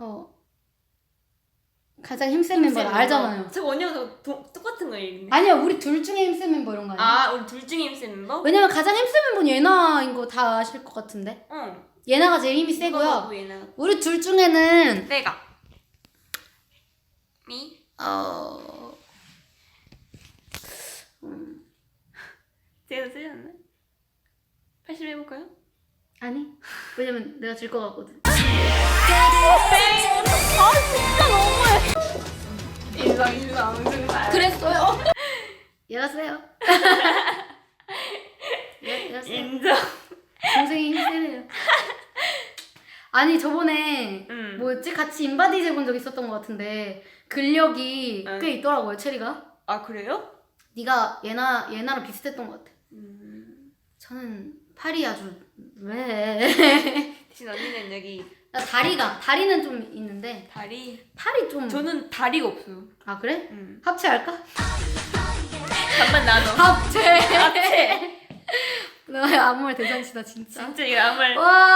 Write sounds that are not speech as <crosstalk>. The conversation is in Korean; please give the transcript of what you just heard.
어 가장 힘센 멤버 알잖아요. 저 언니가 저 도- 똑같은 거 얘기네. 아니요 우리 둘 중에 힘센 멤버 이런 거 아니에요? 아 우리 둘 중에 힘센 멤버? 왜냐면 가장 힘센 멤버는 예나인 거 다 아실 것 같은데 응. 예나가 제일 힘이 세고요. 얘나. 우리 둘 중에는 내가. 미? 어 제가 쓰지 않나? 80 해볼까요? 아니 왜냐면 내가 질 것 같거든. 인상. 그랬어요. 얘- 얘가 세요. 인정. 동생이 힘세네요. 아니 저번에 응. 뭐였지 같이 인바디 재본 적 있었던 것 같은데 근력이 응. 꽤 있더라고요 체리가. 아 그래요? 네가 얘나 얘나랑 비슷했던 것 같아. 음. 저는 팔이 아주 왜? 대신 언니는 여기 나 다리가 다리는 좀 있는데 다리. 팔이 좀. 저는 다리가 없어요. 아 그래? 응. 합체할까? 반반 나눠. <laughs> 합체. 합체. <laughs> 너 아무 말 대잔치다 진짜. 진짜 이거 아무 말. 와.